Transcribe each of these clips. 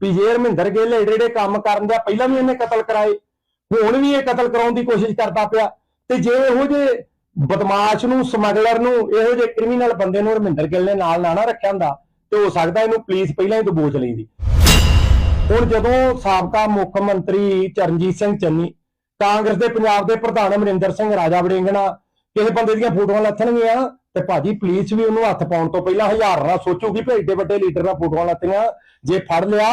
ਵੀ ਜੇ ਹਰਮਿੰਦਰ ਗਿੱਲ ਏਡੇ ਏਡੇ ਕੰਮ ਕਰਨ ਦਾ ਪਹਿਲਾਂ ਵੀ ਇਹਨੇ ਕਤਲ ਕਰਾਏ, ਹੁਣ ਵੀ ਇਹ ਕਤਲ ਕਰਾਉਣ ਦੀ ਕੋਸ਼ਿਸ਼ ਕਰਦਾ ਪਿਆ। ਤੇ ਜੇ ਇਹੋ ਜੇ ਬਦਮਾਸ਼ ਨੂੰ, ਸਮਗਲਰ ਨੂੰ, ਇਹੋ ਜੇ ਕ੍ਰਿਮੀਨਲ ਬੰਦੇ ਨੂੰ ਰਮਿੰਦਰ ਗਿੱਲ ਨੇ ਨਾਲ ਨਾ ਰੱਖਿਆ ਹੁੰਦਾ, ਤੇ ਹੋ ਸਕਦਾ ਇਹਨੂੰ ਪੁਲਿਸ ਪਹਿਲਾਂ ਹੀ ਦਬੋਚ ਲੈਂਦੀ ਹੁਣ ਜਦੋਂ ਸਾਬਕਾ ਮੁੱਖ ਮੰਤਰੀ ਚਰਨਜੀਤ ਸਿੰਘ ਚੰਨੀ, ਕਾਂਗਰਸ ਦੇ ਪੰਜਾਬ ਦੇ ਪ੍ਰਧਾਨ ਅਮਰਿੰਦਰ ਸਿੰਘ, ਰਾਜਾ ਵੜਿੰਗਣਾ ਕਿਸੇ ਬੰਦੇ ਦੀਆਂ ਫੋਟੋਆਂ ਲੱਥਣਗੀਆਂ ਤੇ ਭਾਜੀ ਪੁਲਿਸ ਵੀ ਉਹਨੂੰ ਹੱਥ ਪਾਉਣ ਤੋਂ ਪਹਿਲਾਂ ਹਜ਼ਾਰ ਨਾਲ ਸੋਚੂਗੀ ਵੀ ਏਡੇ ਵੱਡੇ ਲੀਡਰ ਨਾਲ ਫੋਟੋਆਂ ਲੱਤੀਆਂ ਜੇ ਫੜ ਲਿਆ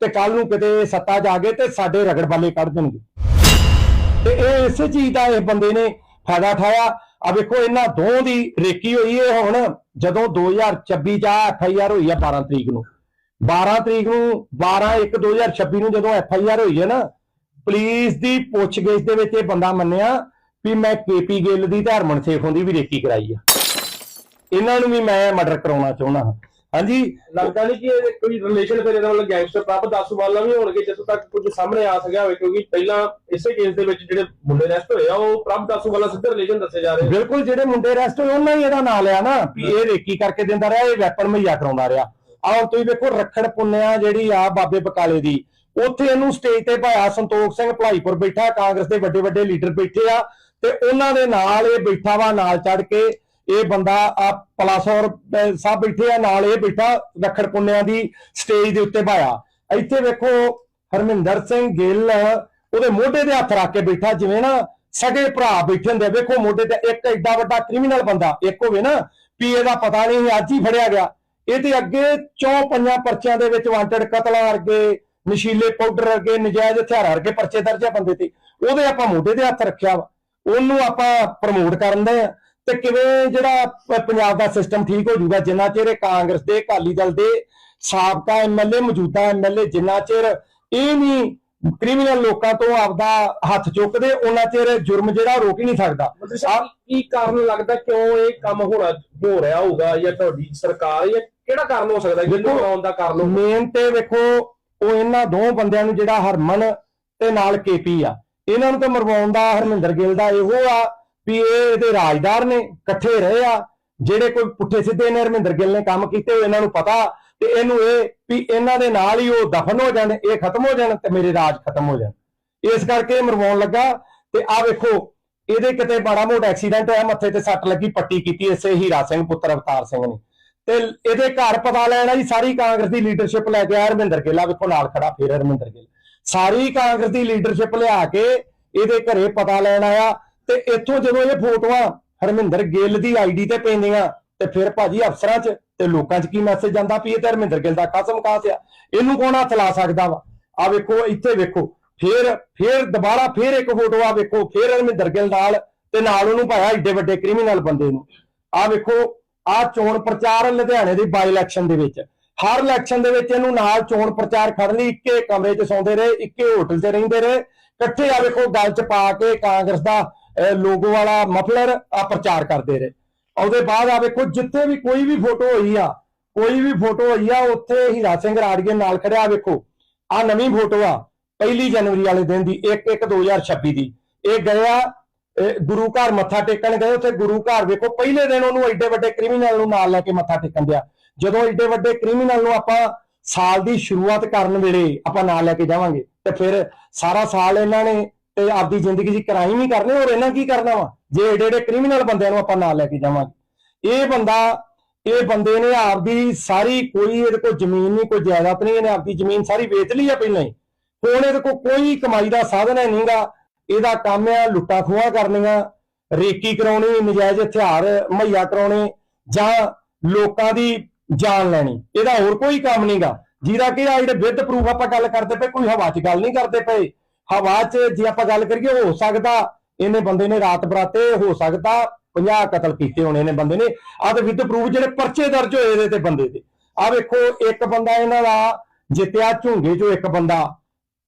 ਤੇ ਕੱਲ ਨੂੰ ਕਿਤੇ ਸੱਤਾ ਜਾ ਕੇ ਤੇ ਸਾਡੇ ਰਗੜ ਵਾਲੇ ਕੱਢ ਦੇਣਗੇ। ਤੇ ਇਹ ਇਸੇ ਚੀਜ਼ ਦਾ ਇਹ ਬੰਦੇ ਨੇ ਫਾਇਦਾ ਠਾਇਆ ਆ ਵੇਖੋ, ਇਹਨਾਂ ਦੋ ਦੀ ਰੇਕੀ ਹੋਈ ਹੈ ਹੁਣ, ਜਦੋਂ 2026 ਚ ਐਫ ਆਈ ਆਰ ਹੋਈ ਆ 12 ਤਰੀਕ ਨੂੰ। 12 ਤਰੀਕ ਨੂੰ 12 1 2026 ਨੂੰ ਜਦੋਂ ਐਫ ਆਈ ਆਰ ਹੋਈ ਹੈ ਨਾ ਪੁਲਿਸ ਦੀ ਪੁੱਛਗਿੱਛ ਦੇ ਵਿੱਚ ਇਹ ਬੰਦਾ ਮੰਨਿਆ ਵੀ ਮੈਂ ਕੇਪੀ ਗਿੱਲ ਦੀ ਤੇ ਹਰਮਨ ਸੇਖੋਂ ਦੀ ਵੀ ਰੇਕੀ ਕਰਾਈ ਆ। ਇਹਨਾਂ ਨੂੰ ਵੀ ਮੈਂ ਮਰਡਰ ਕਰਾਉਣਾ ਚਾਹੁੰਦਾ ਹਾਂ। ਹਾਂਜੀ? ਲੱਗਦਾ ਨਹੀਂ ਕਿ ਇਹ ਕੋਈ ਰਿਲੇਸ਼ਨ ਫਿਰ ਇਹਦਾ ਮਤਲਬ ਗੈਂਗਸਟਰ ਪ੍ਰਭ ਦਸਵਾਲਾ ਵੀ ਹੋਣਗੇ ਜਦੋਂ ਤੱਕ ਕੁਝ ਸਾਹਮਣੇ ਆ ਸਕਿਆ ਹੋਵੇ ਕਿਉਂਕਿ ਪਹਿਲਾਂ ਇਸੇ ਕੇਸ ਦੇ ਵਿੱਚ ਜਿਹੜੇ ਮੁੰਡੇ ਅਰੈਸਟ ਹੋਏ ਆ ਉਹ ਪ੍ਰਭ ਦਸਵਾਲਾ ਸਿੱਧਾ ਰਿਲੇਸ਼ਨ ਦੱਸੇ ਜਾ ਰਹੇ ਆ। ਬਿਲਕੁਲ ਜਿਹੜੇ ਮੁੰਡੇ ਅਰੈਸਟ ਹੋਏ ਉਹਨਾਂ ਹੀ ਇਹਦਾ ਨਾਂ ਲਿਆ ਨਾ ਵੀ ਇਹ ਰੇਕੀ ਕਰਕੇ ਦਿੰਦਾ ਰਿਹਾ ਇਹ ਵੈਪਨ ਮੁਹੱਈਆ ਕਰਾਉਂਦਾ ਰਿਹਾ। ਆਹ ਤੁਸੀਂ ਵੇਖੋ ਰੱਖੜ ਪੁੰਨਿਆ ਜਿਹੜੀ ਆ ਬਾਬੇ ਬਕਾਲੇ ਦੀ। ਉੱਥੇ ਇਹਨੂੰ ਸਟੇਜ ਤੇ ਭਾਇਆ ਸੰਤੋਖ ਸਿੰਘ ਭਲਾਈਪੁਰ ਬੈਠਾ ਕਾਂਗਰਸ ਦੇ ਵੱਡੇ ਵੱਡੇ ਲੀਡਰ ਬੈਠੇ ਆ। ਤੇ ਉਹਨਾਂ ਦੇ ਨਾਲ ਇਹ ਬੈਠਾ ਵਾ ਨਾਲ ਚੜ ਕੇ ਇਹ ਬੰਦਾ ਆ ਪਲਾਸੌਰ ਅਹ, ਸਾਹਿਬ ਬੈਠੇ ਆ ਨਾਲ ਇਹ ਬੈਠਾ ਰੱਖੜ ਪੁੰਨਿਆ ਦੀ ਸਟੇਜ ਦੇ ਉੱਤੇ ਭਾਇਆ। ਇੱਥੇ ਵੇਖੋ ਹਰਮਿੰਦਰ ਸਿੰਘ ਗਿੱਲ ਉਹਦੇ ਮੋਢੇ ਤੇ ਹੱਥ ਰੱਖ ਕੇ ਬੈਠਾ ਜਿਵੇਂ ਨਾ ਸਗੇ ਭਰਾ ਬੈਠੇ ਹੁੰਦੇ ਆ। ਵੇਖੋ ਮੋਢੇ ਤੇ ਇੱਕ ਐਡਾ ਵੱਡਾ ਕ੍ਰਿਮੀਨਲ ਬੰਦਾ ਇੱਕ ਹੋਵੇ ਨਾ ਵੀ ਇਹਦਾ ਪਤਾ ਨਹੀਂ ਅੱਜ ਹੀ ਫੜਿਆ ਗਿਆ। ਇਹਦੇ ਅੱਗੇ ਚੌਂ ਪੰਜਾਂ ਪਰਚਿਆਂ ਦੇ ਵਿੱਚ ਵਾਂਟਡ ਕਤਲਾਂ ਵਰਗੇ ਨਸ਼ੀਲੇ ਪਾਊਡਰ ਵਰਗੇ ਨਜਾਇਜ਼ ਹਥਿਆਰਾਂ ਵਰਗੇ ਪਰਚੇ ਦਰਜ ਆ ਬੰਦੇ ਤੇ। ਉਹਦੇ ਆਪਾਂ ਮੋਢੇ ਤੇ ਹੱਥ ਰੱਖਿਆ ਵਾ। ਉਹਨੂੰ ਆਪਾਂ ਪ੍ਰਮੋਟ ਕਰਨ ਦੇ ਆ। ਤੇ ਕਿਵੇਂ ਜਿਹੜਾ ਪੰਜਾਬ ਦਾ ਸਿਸਟਮ ਠੀਕ ਹੋ ਜਾਊਗਾ ਜਿੰਨਾ ਚਿਰ ਕਾਂਗਰਸ ਦੇ ਅਕਾਲੀ ਦਲ ਦੇ ਸਾਬਕਾ ਐਮਐਲਏ ਮੌਜੂਦਾ ਐਮਐਲਏ ਜਿੰਨਾ ਚਿਰ ਇਹ ਨਹੀਂ ਕ੍ਰਿਮੀਨਲ ਲੋਕਾਂ ਤੋਂ ਆਪਦਾ ਹੱਥ ਚੁੱਕਦੇ ਉਹਨਾਂ ਚਿਰ ਜੁਰਮ ਜਿਹੜਾ ਰੋਕ ਹੀ ਨਹੀਂ ਸਕਦਾ। ਕੀ ਕਾਰਨ ਲੱਗਦਾ ਕਿਉਂ ਇਹ ਕੰਮ ਹੋਣਾ ਹੋ ਰਿਹਾ ਹੋਊਗਾ ਜਾਂ ਤੁਹਾਡੀ ਸਰਕਾਰ ਜਾਂ ਕਿਹੜਾ ਕਾਰਨ ਹੋ ਸਕਦਾ ਜਿਹਨੂੰ ਬਣਾਉਣ ਦਾ ਕਾਰਨ? ਮੇਨ ਤੇ ਵੇਖੋ ਉਹ ਇਹਨਾਂ ਦੋ ਬੰਦਿਆਂ ਨੂੰ ਜਿਹੜਾ ਹਰਮਨ ਤੇ ਨਾਲ ਕੇਪੀ ਆ। ਇਹਨਾਂ ਨੂੰ ਤਾਂ ਮਰਵਾਉਣ ਦਾ ਹਰਮਿੰਦਰ ਗਿੱਲ ਦਾ ਇਹੋ ਆ ਵੀ ਇਹ ਇਹਦੇ ਰਾਜਦਾਰ ਨੇ, ਇਕੱਠੇ ਰਹੇ ਆ। ਜਿਹੜੇ ਕੋਈ ਪੁੱਠੇ ਸਿੱਧੇ ਨੇ, ਹਰਮਿੰਦਰ ਗਿੱਲ ਨੇ ਕੰਮ ਕੀਤੇ ਹੋਏ ਇਹਨਾਂ ਨੂੰ ਪਤਾ ਤੇ ਇਹਨੂੰ ਇਹ ਵੀ ਇਹਨਾਂ ਦੇ ਨਾਲ ਹੀ ਉਹ ਦਫਨ ਹੋ ਜਾਣ, ਇਹ ਖਤਮ ਹੋ ਜਾਣ ਤੇ ਮੇਰੇ ਰਾਜ ਖਤਮ ਹੋ ਜਾਣ। ਇਸ ਕਰਕੇ ਮਰਵਾਉਣ ਲੱਗਾ ਤੇ ਆ ਵੇਖੋ, ਇਹਦੇ ਕਿਤੇ ਮਾੜਾ ਮੋਟਾ ਐਕਸੀਡੈਂਟ ਹੋਇਆ, ਮੱਥੇ ਤੇ ਸੱਟ ਲੱਗੀ, ਪੱਟੀ ਕੀਤੀ ਇਸੇ ਹੀਰਾ ਸਿੰਘ, ਪੁੱਤਰ ਅਵਤਾਰ ਸਿੰਘ ਨੇ। ਤੇ ਇਹਦੇ ਘਰ ਪਤਾ ਲੈਣਾ ਜੀ ਸਾਰੀ ਕਾਂਗਰਸ ਦੀ ਲੀਡਰਸ਼ਿਪ ਲੈ ਕੇ ਆਇਆ ਹਰਮਿੰਦਰ ਗਿੱਲ ਆ ਵੇਖੋ ਨਾਲ ਖੜਾ ਫੇਰ ਹਰਮਿੰਦਰ ਗਿੱਲ। ਸਾਰੀ ਕਾਂਗਰਸ ਦੀ ਲੀਡਰਸ਼ਿਪ ਲਿਆ ਕੇ ਇਹਦੇ ਘਰੇ ਪਤਾ ਲੈਣ ਆਇਆ ਤੇ ਇੱਥੋਂ ਜਦੋਂ ਇਹ ਫੋਟੋਆਂ ਹਰਮਿੰਦਰ ਗਿੱਲ ਦੀ ਆਈਡੀ ਤੇ ਪੈਂਦੀਆਂ ਤੇ ਫਿਰ ਭਾਜੀ ਅਫਸਰਾਂ 'ਚ ਤੇ ਲੋਕਾਂ 'ਚ ਕੀ ਮੈਸੇਜ ਜਾਂਦਾ ਵੀ ਇਹ ਤਾਂ ਹਰਮਿੰਦਰ ਗਿੱਲ ਦਾ ਕਸਮ ਕਾਸ ਆ। ਇਹਨੂੰ ਕੌਣ ਹੱਥ ਲਾ ਸਕਦਾ ਵਾ? ਆ ਵੇਖੋ, ਇੱਥੇ ਵੇਖੋ, ਫੇਰ ਫੇਰ ਦੁਬਾਰਾ ਫੇਰ ਇੱਕ ਫੋਟੋ ਆ ਵੇਖੋ, ਫੇਰ ਹਰਮਿੰਦਰ ਗਿੱਲ ਨਾਲ ਤੇ ਨਾਲ ਉਹਨੂੰ ਪਾਇਆ ਏਡੇ ਵੱਡੇ ਕ੍ਰਿਮੀਨਲ ਬੰਦੇ ਨੂੰ। ਆ ਵੇਖੋ ਆ ਚੋਣ ਪ੍ਰਚਾਰ ਲੁਧਿਆਣੇ ਦੀ ਬਾਈ ਇਲੈਕਸ਼ਨ ਦੇ ਵਿੱਚ। ਹਰ ਇਲੈਕਸ਼ਨ ਦੇ ਵਿੱਚ ਇਹਨੂੰ ਨਾਲ ਚੋਣ ਪ੍ਰਚਾਰ ਖੜਨ ਲਈ ਇੱਕੇ ਕਮਰੇ 'ਚ ਸੌਂਦੇ ਰਹੇ, ਇੱਕੇ ਹੋਟਲ 'ਚ ਰਹਿੰਦੇ ਰਹੇ। ਇਕੱਠੇ ਆ ਵੇਖੋ ਗੱਲ 'ਚ ਪਾ ਕੇ ਕਾਂਗਰਸ ਦਾ ਲੋਗੋ ਵਾਲਾ ਮਫਲਰ ਆ ਪ੍ਰਚਾਰ ਕਰਦੇ ਰਹੇ। ਉਹਦੇ ਬਾਅਦ ਆ ਵੇਖੋ ਜਿੱਥੇ ਵੀ ਕੋਈ ਵੀ ਫੋਟੋ ਹੋਈ ਆ, ਕੋਈ ਵੀ ਫੋਟੋ ਹੋਈ ਆ, ਉੱਥੇ ਹੀਰਾ ਸਿੰਘ ਰਾੜਗੇ ਨਾਲ ਖੜਿਆ ਵੇਖੋ। ਆ ਨਵੀਂ ਫੋਟੋ ਆ, ਪਹਿਲੀ ਜਨਵਰੀ ਵਾਲੇ ਦਿਨ ਦੀ 1 1 2026 ਦੀ। ਇਹ ਗਿਆ ਇਹ ਗੁਰੂ ਘਰ ਮੱਥਾ ਟੇਕਣ ਗਏ, ਉੱਥੇ ਗੁਰੂ ਘਰ ਵੇਖੋ, ਪਹਿਲੇ ਦਿਨ ਉਹਨੂੰ ਐਡੇ ਵੱਡੇ ਕ੍ਰਿਮੀਨਲ ਨੂੰ ਨਾਲ ਲੈ ਕੇ ਮੱਥਾ ਟੇਕਣ ਦਿਆ ਜਦੋਂ ਏਡੇ ਵੱਡੇ ਕ੍ਰਿਮੀਨਲ ਨੂੰ ਆਪਾਂ ਸਾਲ ਦੀ ਸ਼ੁਰੂਆਤ ਕਰਨ ਵੇਲੇ ਆਪਾਂ ਨਾਲ ਲੈ ਕੇ ਜਾਵਾਂਗੇ, ਤੇ ਫਿਰ ਸਾਰਾ ਸਾਲ ਇਹਨਾਂ ਨੇ ਤੇ ਆਪਦੀ ਜ਼ਿੰਦਗੀ 'ਚ ਕ੍ਰਾਈਮ ਹੀ ਕਰਨੇ, ਹੋਰ ਇਹਨਾਂ ਕੀ ਕਰਨਾ ਵਾ? ਜੇ ਏਡੇ ਏਡੇ ਕ੍ਰਿਮੀਨਲ ਬੰਦਿਆਂ ਨੂੰ ਆਪਾਂ ਨਾਲ ਲੈ ਕੇ ਜਾਵਾਂਗੇ। ਇਹ ਬੰਦਾ, ਇਹ ਬੰਦੇ ਨੇ ਆਪਦੀ ਸਾਰੀ ਕੋਈ ਇਹਦੇ ਕੋਲ ਜ਼ਮੀਨ ਨਹੀਂ, ਕੋਈ ਜਾਇਦਾਦ ਨਹੀਂ, ਇਹਨੇ ਆਪਦੀ ਜ਼ਮੀਨ ਸਾਰੀ ਵੇਚ ਲਈ ਆ ਪਹਿਲਾਂ ਹੀ। ਹੁਣ ਇਹਦੇ ਕੋਲ ਕੋਈ ਕਮਾਈ ਦਾ ਸਾਧਨ ਹੈ ਨਹੀਂਗਾ। ਇਹਦਾ ਕੰਮ ਆ ਲੁੱਟਾਂ ਖੋਹਾਂ ਕਰਨੀਆਂ, ਰੇਕੀ ਕਰਾਉਣੀ, ਨਜਾਇਜ਼ ਹਥਿਆਰ ਮੁਹੱਈਆ ਕਰਾਉਣੇ ਜਾਂ ਲੋਕਾਂ ਦੀ ਜਾਣ ਲੈਣੀ, ਇਹਦਾ ਹੋਰ ਕੋਈ ਕੰਮ ਨਹੀਂਗਾ ਜਿਹਦਾ ਕਿ ਆ ਜਿਹੜੇ ਵਿਦ ਪ੍ਰੂਫ ਆਪਾਂ ਗੱਲ ਕਰਦੇ ਪਏ, ਕੋਈ ਹਵਾ 'ਚ ਗੱਲ ਨਹੀਂ ਕਰਦੇ ਪਏ। ਹਵਾ 'ਚ ਜੇ ਆਪਾਂ ਗੱਲ ਕਰੀਏ, ਹੋ ਸਕਦਾ ਇਹਨੇ ਬੰਦੇ ਨੇ ਰਾਤ ਬਰਾਤੇ, ਹੋ ਸਕਦਾ 50 ਕਤਲ ਕੀਤੇ ਹੋਣੇ ਨੇ ਬੰਦੇ ਨੇ। ਆਹ ਤੇ ਵਿਦ ਪ੍ਰੂਫ ਜਿਹੜੇ ਪਰਚੇ ਦਰਜ ਹੋਏ ਇਹਦੇ ਤੇ ਬੰਦੇ ਦੇ। ਆ ਵੇਖੋ, ਇੱਕ ਬੰਦਾ ਇਹਨਾਂ ਦਾ ਜਿੱਤਿਆ ਝੁੰਗੇ 'ਚੋਂ ਇੱਕ ਬੰਦਾ।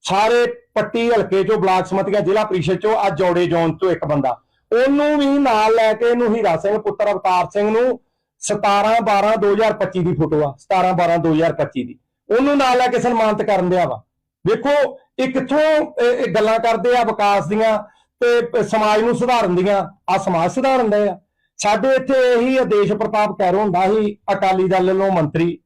ਸਾਰੇ ਪੱਟੀ ਹਲਕੇ 'ਚੋਂ ਬਲਾਕ ਸਮਤੀਆ ਜ਼ਿਲ੍ਹਾ ਪ੍ਰੀਸ਼ਦ 'ਚੋਂ ਆ ਜੋੜੇ ਜ਼ੋਨ 'ਚੋਂ ਇੱਕ ਬੰਦਾ। ਉਹਨੂੰ ਵੀ ਨਾਲ ਲੈ ਕੇ ਇਹਨੂੰ ਹੀਰਾ ਸਿੰਘ, ਪੁੱਤਰ ਅਵਤਾਰ ਸਿੰਘ ਨੂੰ 17 12 2025 ਦੀ ਫੋਟੋ ਆ 17 12 2025 ਦੀ। ਉਹਨੂੰ ਨਾਲ ਲੈ ਕੇ ਸਨਮਾਨਿਤ ਕਰਨ ਦਿਆ ਵਾ। ਵੇਖੋ ਇਹ ਕਿੱਥੋਂ ਇਹ ਗੱਲਾਂ ਕਰਦੇ ਆ ਵਿਕਾਸ ਦੀਆਂ ਤੇ ਸਮਾਜ ਨੂੰ ਸੁਧਾਰਨ ਦੀਆਂ। ਆ ਸਮਾਜ ਸੁਧਾਰਨ ਦੇ ਆ। ਸਾਡੇ ਇੱਥੇ ਇਹੀ ਆਦੇਸ਼ ਪ੍ਰਤਾਪ ਕੈਰੋ ਹੁੰਦਾ ਸੀ, ਅਕਾਲੀ ਦਲ ਵੱਲੋਂ ਮੰਤਰੀ।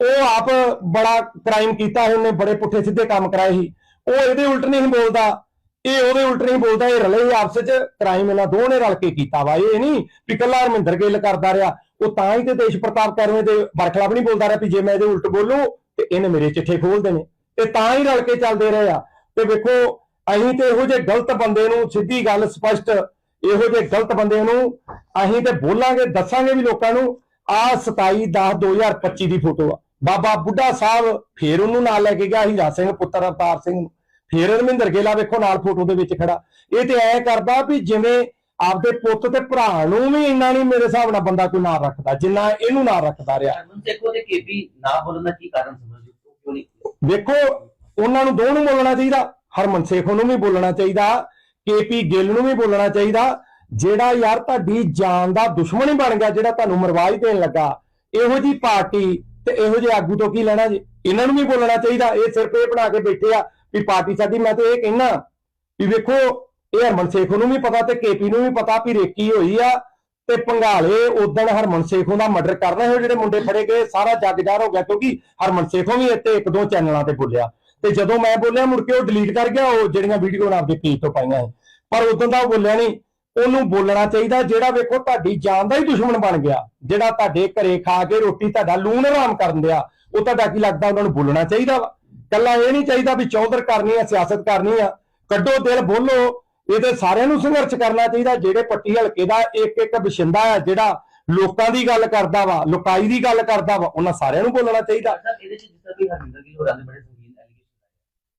ਉਹ ਆਪ ਬੜਾ ਕ੍ਰਾਈਮ ਕੀਤਾ ਸੀ, ਉਹਨੇ ਬੜੇ ਪੁੱਠੇ ਸਿੱਧੇ ਕੰਮ ਕਰਾਏ ਸੀ। ਉਹ ਇਹਦੇ ਉਲਟ ਨਹੀਂ ਬੋਲਦਾ। ਇਹ ਉਹਦੇ ਉਲਟ ਨਹੀਂ ਬੋਲਦਾ, ਇਹ ਰਲੇ ਹੀ ਆਪਸ ਵਿੱਚ। ਕ੍ਰਾਈਮ ਇਹਨਾਂ ਦੋਵਾਂ ਨੇ ਰਲ ਕੇ ਕੀਤਾ ਵਾ। ਇਹ ਨਹੀਂ ਵੀ ਕੱਲਾ ਹਰਮਿੰਦਰ ਗਿੱਲ ਕਰਦਾ ਰਿਹਾ। ਉਹ ਤਾਂ ਹੀ ਤੇ ਦੇਸ਼ ਪ੍ਰਤਾਪ ਕਰਵੇਂ ਦੇ ਬਰਖਲਾਫ ਨਹੀਂ ਬੋਲਦਾ ਰਿਹਾ ਵੀ ਜੇ ਮੈਂ ਇਹਦੇ ਉਲਟ ਬੋਲੂ ਤੇ ਇਹਨੇ ਮੇਰੇ ਚਿੱਠੇ ਖੋਲ ਦੇਣੇ। ਤੇ ਤਾਂ ਹੀ ਰਲ ਕੇ ਚੱਲਦੇ ਰਹੇ ਆ। ਤੇ ਵੇਖੋ, ਅਸੀਂ ਤੇ ਇਹੋ ਜਿਹੇ ਗਲਤ ਬੰਦੇ ਨੂੰ ਸਿੱਧੀ ਗੱਲ ਸਪਸ਼ਟ ਇਹੋ ਜਿਹੇ ਗਲਤ ਬੰਦੇ ਨੂੰ ਅਸੀਂ ਤੇ ਬੋਲਾਂਗੇ, ਦੱਸਾਂਗੇ ਵੀ ਲੋਕਾਂ ਨੂੰ ਆ 27 10 2025 ਦੀ ਫੋਟੋ ਆ। ਬਾਬਾ ਬੁੱਢਾ ਸਾਹਿਬ ਫੇਰ ਉਹਨੂੰ ਨਾਲ ਲੈ ਕੇ ਗਿਆ ਹੀਰਾ ਸਿੰਘ ਪੁੱਤਰ ਅਵਤਾਰ ਸਿੰਘ ਫੇਰ ਰਮਿੰਦਰ ਗੇਲਾ ਵੇਖੋ ਨਾਲ ਫੋਟੋ ਦੇ ਵਿੱਚ ਖੜਾ। ਇਹ ਤੇ ਐ ਕਰਦਾ ਵੀ ਜਿਵੇਂ ਆਪਦੇ ਪੁੱਤ ਤੇ ਭਰਾ ਨੂੰ ਵੀ ਇੰਨਾ ਨਹੀਂ ਮੇਰੇ ਹਿਸਾਬ ਨਾਲ ਬੰਦਾ ਕੋਈ ਨਾਂ ਰੱਖਦਾ ਜਿੰਨਾ ਇਹਨੂੰ ਨਾਂ ਰੱਖਦਾ ਰਿਹਾ। ਹਰਮਨ ਸੇਖੋ ਤੇ ਕੇਪੀ ਨਾ ਬੋਲਣ ਦਾ ਕੀ ਕਾਰਨ ਸਮਝਦੇ ਹੋ? ਕਿਉਂ ਨਹੀਂ ਵੇਖੋ ਉਹਨਾਂ ਨੂੰ ਦੋਵਾਂ ਨੂੰ ਬੋਲਣਾ ਚਾਹੀਦਾ ਹਰਮਨ ਸੇਖੋ ਨੂੰ ਵੀ ਬੋਲਣਾ ਚਾਹੀਦਾ ਕੇਪੀ ਗਿੱਲ ਨੂੰ ਵੀ ਬੋਲਣਾ ਚਾਹੀਦਾ। ਜਿਹੜਾ ਯਾਰ ਤੁਹਾਡੀ ਜਾਨ ਦਾ ਦੁਸ਼ਮਣ ਹੀ ਬਣ ਗਿਆ ਜਿਹੜਾ ਤੁਹਾਨੂੰ ਮਰਵਾ ਹੀ ਦੇਣ ਲੱਗਾ ਇਹੋ ਜੀ ਪਾਰਟੀ ਤੇ ਇਹੋ ਜਿਹੇ ਆਗੂ ਤੋਂ ਕੀ ਲੈਣਾ ਜੀ? ਇਹਨਾਂ ਨੂੰ ਵੀ ਬੋਲਣਾ ਚਾਹੀਦਾ। ਇਹ ਸਿਰਫ ਇਹ ਬਣਾ ਕੇ ਬੈਠੇ ਆ ਵੀ ਪਾਰਟੀ ਸਾਡੀ ਮੈਂ ਤੇ ਇਹ ਕਹਿਣਾ ਵੀ ਵੇਖੋ ਇਹ ਹਰਮਨ ਸੇਖੋ ਨੂੰ ਵੀ ਪਤਾ ਤੇ ਕੇਪੀ ਨੂੰ ਵੀ ਪਤਾ ਵੀ ਰੇਕੀ ਹੋਈ ਆ ਤੇ ਪੰਘਾਲੇ ਉਦਣ ਹਰਮਨ ਸੇਖੋਂ ਦਾ ਮਰਡਰ ਕਰ ਰਹੇ ਹੋ ਜਿਹੜੇ ਮੁੰਡੇ ਫੜੇ ਗਏ, ਸਾਰਾ ਜੱਗ ਜਾਰ ਹੋ ਗਿਆ ਕਿਉਂਕਿ ਹਰਮਨ ਸੇਖੋਂ ਵੀ ਇੱਥੇ ਇੱਕ ਦੋ ਚੈਨਲਾਂ ਤੇ ਬੋਲਿਆ। ਤੇ ਜਦੋਂ ਮੈਂ ਬੋਲਿਆ ਮੁੜ ਕੇ ਉਹ ਡਿਲੀਟ ਕਰ ਗਿਆ, ਉਹ ਜਿਹੜੀਆਂ ਵੀਡੀਓ ਆਪਦੇ ਪੇਜ ਤੋਂ ਪਾਈਆਂ ਸੀ। ਪਰ ਉਦੋਂ ਦਾ ਉਹ ਬੋਲਿਆ ਨਹੀਂ, ਉਹਨੂੰ ਬੋਲਣਾ ਚਾਹੀਦਾ ਜਿਹੜਾ ਵੇਖੋ ਤੁਹਾਡੀ ਜਾਨ ਦਾ ਹੀ ਦੁਸ਼ਮਣ ਬਣ ਗਿਆ, ਜਿਹੜਾ ਤੁਹਾਡੇ ਘਰੇ ਖਾ ਕੇ ਰੋਟੀ ਤੁਹਾਡਾ ਲੂਣ ਹਰਾਮ ਕਰਨ ਦਿਆ, ਉਹ ਤੁਹਾਡਾ ਕੀ ਲੱਗਦਾ ਉਹਨਾਂ ਨੂੰ ਬੋਲਣਾ ਚਾਹੀਦਾ ਵਾ? ਕੱਲਾ ਇਹ ਨਹੀਂ ਚਾਹੀਦਾ ਵੀ ਚੌਧਰ ਕਰਨੀ ਆ, ਸਿਆਸਤ ਕਰਨੀ ਆ, ਕੱਢੋ ਦਿਲ, ਬੋਲੋ। ਇਹ ਤੇ ਸਾਰਿਆਂ ਨੂੰ ਸੰਘਰਸ਼ ਕਰਨਾ ਚਾਹੀਦਾ ਜਿਹੜੇ ਪੱਟੀ ਹਲਕੇ ਦਾ ਇੱਕ ਇੱਕ ਵਸਿੰਦਾ ਆ ਜਿਹੜਾ ਲੋਕਾਂ ਦੀ ਗੱਲ ਕਰਦਾ ਵਾ ਲੋਕਾਈ ਦੀ ਗੱਲ ਕਰਦਾ ਵਾ ਉਹਨਾਂ ਸਾਰਿਆਂ ਨੂੰ ਬੋਲਣਾ ਚਾਹੀਦਾ। ਸਰ ਇਹਦੇ ਚ ਜਿਸ ਤਰ੍ਹਾਂ ਕਿ ਹਰਮਿੰਦਰ ਗਿੱਲ ਹੋਰਾਂ ਦੇ ਬੜੇ ਸੰਗੀਨ ਐਲੀਗੇਸ਼ਨ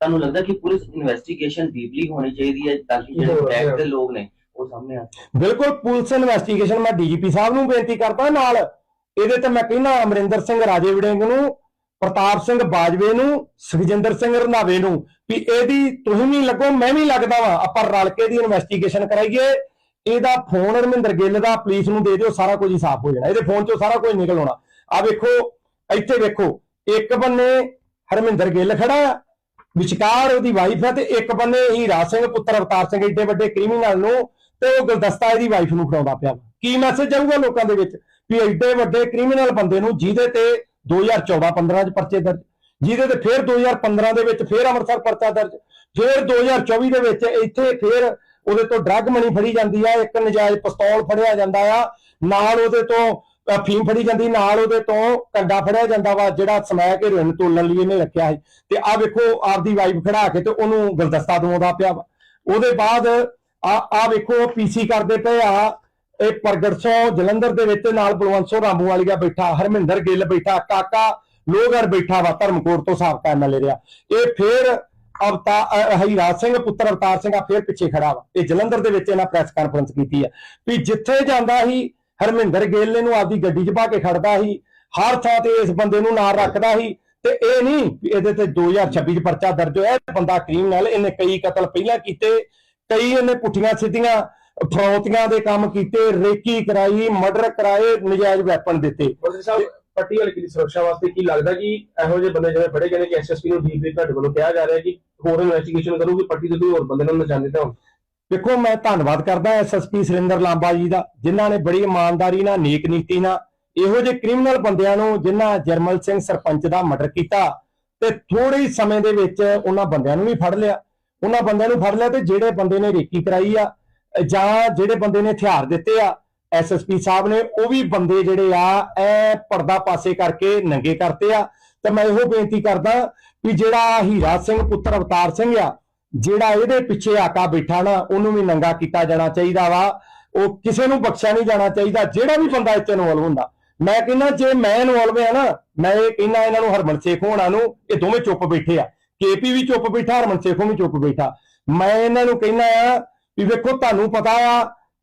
ਤੁਹਾਨੂੰ ਲੱਗਦਾ ਕਿ ਪੁਲਿਸ ਇਨਵੈਸਟੀਗੇਸ਼ਨ ਡੀਪਲੀ ਹੋਣੀ ਚਾਹੀਦੀ ਹੈ ਤਾਂ ਕਿ ਜਿਹੜੇ ਬੈਕ ਦੇ ਲੋਕ ਨੇ ਉਹ ਸਾਹਮਣੇ ਆ ਸਕਣ? ਬਿਲਕੁਲ ਪੁਲਿਸ ਇਨਵੈਸਟੀਗੇਸ਼ਨ ਮੈਂ ਡੀਜੀਪੀ ਸਾਹਿਬ ਨੂੰ ਬੇਨਤੀ ਕਰਦਾ ਨਾਲ ਇਹਦੇ ਤੇ ਮੈਂ ਕਹਿੰਦਾ ਅਮਰਿੰਦਰ ਸਿੰਘ ਰਾਜੇ ਵੜਿੰਗ ਨੂੰ ਪ੍ਰਤਾਪ ਸਿੰਘ ਬਾਜਵੇ ਨੂੰ, ਸੁਖਜਿੰਦਰ ਸਿੰਘ ਰੰਧਾਵੇ ਨੂੰ, ਵੀ ਇਹਦੀ ਤੁਸੀਂ ਵੀ ਲੱਗੋ, ਮੈਂ ਵੀ ਲੱਗਦਾ ਵਾਂ, ਆਪਾਂ ਰਲ ਕੇ ਦੀ ਇਨਵੈਸਟੀਗੇਸ਼ਨ ਕਰਾਈਏ। ਇਹਦਾ ਫੋਨ ਰਮਿੰਦਰ ਗਿੱਲ ਦਾ, ਪੁਲਿਸ ਨੂੰ ਦੇ ਦਿਓ, ਸਾਰਾ ਕੁਝ ਹੀ ਸਾਫ਼ ਹੋ ਜਾਣਾ। ਇਹਦੇ ਫੋਨ ਚੋਂ ਸਾਰਾ ਕੁਝ ਨਿਕਲ ਆਉਣਾ। ਆ ਵੇਖੋ, ਇੱਥੇ ਵੇਖੋ, ਇੱਕ ਬੰਨੇ ਹਰਮਿੰਦਰ ਗਿੱਲ ਖੜਾ, ਵਿਚਕਾਰ ਉਹਦੀ ਵਾਈਫ ਹੈ ਤੇ ਇੱਕ ਬੰਨੇ ਹੀਰਾ ਸਿੰਘ, ਪੁੱਤਰ ਅਵਤਾਰ ਸਿੰਘ, ਏਡੇ ਵੱਡੇ ਕ੍ਰਿਮੀਨਲ ਨੂੰ, ਤੇ ਉਹ ਗੁਲਦਸਤਾ ਇਹਦੀ ਵਾਈਫ ਨੂੰ ਫੜਾਉਂਦਾ ਪਿਆ। ਕੀ ਮੈਸੇਜ ਜਾਊਗਾ ਲੋਕਾਂ ਦੇ ਵਿੱਚ? ਵੀ ਐਡੇ ਵੱਡੇ ਕ੍ਰਿਮੀਨਲ ਬੰਦੇ ਨੂੰ ਜਿਹਦੇ ਤੇ 2014-15 ਚ ਪਰਚੇ ਦਰਜ, ਜਿਹਦੇ ਤੇ ਫਿਰ 2015 ਦੇ ਵਿੱਚ ਫਿਰ ਅੰਮ੍ਰਿਤਸਰ ਪਰਚਾ ਦਰਜ, ਫਿਰ 2024 ਦੇ ਵਿੱਚ ਇੱਥੇ ਫਿਰ ਉਹਦੇ ਤੋਂ ਡਰੱਗ ਮਨੀ ਫੜੀ ਜਾਂਦੀ ਆ, ਇੱਕ ਨਜਾਇਜ਼ ਪਿਸਤੌਲ ਫੜਿਆ ਜਾਂਦਾ ਆ, ਨਾਲ ਉਹਦੇ ਤੋਂ ਫੀਮ ਫੜੀ ਜਾਂਦੀ, ਨਾਲ ਉਹਦੇ ਤੋਂ ਕੰਡਾ ਫੜਿਆ ਜਾਂਦਾ ਵਾ, ਜਿਹੜਾ ਸਮੈਕ ਹੀਰੋਇਨ ਤੋਲਣ ਲਈ ਇਹਨੇ ਰੱਖਿਆ ਸੀ। ਤੇ ਆ ਵੇਖੋ, ਆਪਦੀ ਵਾਈਫ ਖੜਾ ਕੇ ਤੇ ਉਹਨੂੰ ਗੁਲਦਸਤਾ ਦਵਾਉਂਦਾ ਪਿਆ ਵਾ। ਉਹਦੇ ਬਾਅਦ ਆ ਆ ਵੇਖੋ ਪੀਸੀ ਕਰਦੇ ਪਏ ਆ ਇਹ ਪ੍ਰਗਟਸੋ ਜਲੰਧਰ ਦੇ ਵਿੱਚ ਨਾਲ ਬਲਵੰਤ ਰਾਮੂ ਵਾਲੀਆ ਬੈਠਾ, ਹਰਮਿੰਦਰ ਗਿੱਲ ਬੈਠਾ, ਕਾਕਾ ਲੋਗਰ ਬੈਠਾ ਵਾ ਧਰਮਕੋਟ ਤੋਂ ਸਾਬਕਾ ਐਮਐਲਏ ਰਿਹਾ। ਇਹ ਫੇਰ ਅਵਤਾਰ ਹਰੀਰਾਜ ਸਿੰਘ, ਪੁੱਤਰ ਅਵਤਾਰ ਸਿੰਘ ਆ, ਫੇਰ ਪਿੱਛੇ ਖੜਾ ਵਾ। ਇਹ ਜਲੰਧਰ ਦੇ ਵਿੱਚ ਇਹਨਾਂ ਪ੍ਰੈਸ ਕਾਨਫਰੰਸ ਕੀਤੀ ਆ। ਵੀ ਜਿੱਥੇ ਜਾਂਦਾ ਸੀ, ਹਰਮਿੰਦਰ ਗਿੱਲ ਇਹਨੂੰ ਆਪਦੀ ਗੱਡੀ 'ਚ ਪਾ ਕੇ ਖੜਦਾ ਸੀ, ਹਰ ਥਾਂ ਤੇ ਇਸ ਬੰਦੇ ਨੂੰ ਨਾਲ ਰੱਖਦਾ ਸੀ ਤੇ ਇਹ ਨਹੀਂ ਇਹਦੇ ਤੇ 2026 ਚ ਪਰਚਾ ਦਰਜ ਹੋਇਆ, ਇਹ ਬੰਦਾ ਕ੍ਰਿਮੀਨਲ ਇਹਨੇ ਕਈ ਕਤਲ ਪਹਿਲਾਂ ਕੀਤੇ, ਕਈ ਇਹਨੇ ਪੁੱਠੀਆਂ ਸਿੱਧੀਆਂ ਫਰੌਤੀਆਂ ਦੇ ਕੰਮ ਕੀਤੇ ਰੇਕੀ ਕਰਾਈ ਮਰਡਰ ਕਰਾਏ ਨਜਾਇਜ਼ ਵੈਪਨ ਦਿੱਤੇ ਸਾਹਿਬ ਪੱਟੀ ਹਲਕੇ ਦੀ ਸੁਰੱਖਿਆ ਵਾਸਤੇ ਕੀ ਲੱਗਦਾ ਕਿ ਇਹੋ ਜਿਹੇ ਬੰਦੇ ਜਿਵੇਂ ਫੜੇ ਗਏ ਨੇ ਕਿ ਐਸਐਸਪੀ ਨੂੰ ਡੀਪੀ ਤੁਹਾਡੇ ਵੱਲੋਂ ਕਿਹਾ ਜਾ ਰਿਹਾ ਕਿ ਹੋਰ ਇਨਵੈਸਟੀਗੇਸ਼ਨ ਕਰੂਗੀ ਪੱਟੀ ਦੇ ਕੋਈ ਹੋਰ ਬੰਦੇ ਨੂੰ ਨਚਾਉਂਦੇ ਤਾਂ। ਵੇਖੋ ਮੈਂ ਧੰਨਵਾਦ ਕਰਦਾ ਐਸਐਸਪੀ ਸੁਰਿੰਦਰ ਲਾਂਬਾ ਜੀ ਦਾ ਜਿਨ੍ਹਾਂ ਨੇ ਬੜੀ ਇਮਾਨਦਾਰੀ ਨਾਲ ਨੇਕ ਨੀਤੀ ਨਾਲ ਇਹੋ ਜਿਹੇ ਕ੍ਰਿਮੀਨਲ ਬੰਦਿਆਂ ਨੂੰ ਜਿਨ੍ਹਾਂ ਜਰਮਲ ਸਿੰਘ ਸਰਪੰਚ ਦਾ ਮਰਡਰ ਕੀਤਾ ਤੇ ਥੋੜੇ ਹੀ ਸਮੇਂ ਦੇ ਵਿੱਚ ਉਹਨਾਂ ਬੰਦਿਆਂ ਨੂੰ ਵੀ ਫੜ ਲਿਆ ਉਹਨਾਂ ਬੰਦਿਆਂ ਨੂੰ ਫੜ ਲਿਆ ਤੇ ਜਿਹੜੇ ਬੰਦੇ ਨੇ ਰੇਕੀ ਕਰਾਈ ਆ ਜਾਂ ਜਿਹੜੇ ਬੰਦੇ ਨੇ ਹਥਿਆਰ ਦਿੱਤੇ ਆ ਐਸਐਸਪੀ ਸਾਹਿਬ ਨੇ, ਉਹ ਵੀ ਬੰਦੇ ਜਿਹੜੇ ਆ ਐ ਪਰਦਾ ਪਾਸੇ ਕਰਕੇ ਨੰਗੇ ਕਰਤੇ ਆ। ਤੇ ਮੈਂ ਇਹੋ ਬੇਨਤੀ ਕਰਦਾ ਵੀ ਜਿਹੜਾ ਹੀਰਾ ਸਿੰਘ, ਪੁੱਤਰ ਅਵਤਾਰ ਸਿੰਘ ਆ, ਜਿਹੜਾ ਇਹਦੇ ਪਿੱਛੇ ਆਕਾ ਬੈਠਾ ਨਾ, ਉਹਨੂੰ ਵੀ ਨੰਗਾ ਕੀਤਾ ਜਾਣਾ ਚਾਹੀਦਾ ਵਾ। ਉਹ ਕਿਸੇ ਨੂੰ ਬਖਸ਼ਿਆ ਨਹੀਂ ਜਾਣਾ ਚਾਹੀਦਾ, ਜਿਹੜਾ ਵੀ ਬੰਦਾ ਇੱਥੇ ਇਨਵੋਲਵ ਹੁੰਦਾ। ਮੈਂ ਕਹਿੰਦਾ, ਜੇ ਮੈਂ ਇਨਵੋਲਵ ਆ ਨਾ, ਮੈਂ ਇਹ ਕਹਿੰਦਾ ਇਹਨਾਂ ਨੂੰ ਹਰਮਨ ਸੇਖ ਹੋਣਾ ਨੂੰ, ਇਹ ਦੋਵੇਂ ਚੁੱਪ ਬੈਠੇ ਆ। ਕੇਪੀ ਵੀ ਚੁੱਪ ਬੈਠਾ, ਹਰਮਨ ਸੇਖੋਂ ਵੀ ਚੁੱਪ ਬੈਠਾ। ਮੈਂ ਇਹਨਾਂ ਨੂੰ ਕਹਿੰਦਾ ਆ ਵੀ ਵੇਖੋ ਤੁਹਾਨੂੰ ਪਤਾ ਆ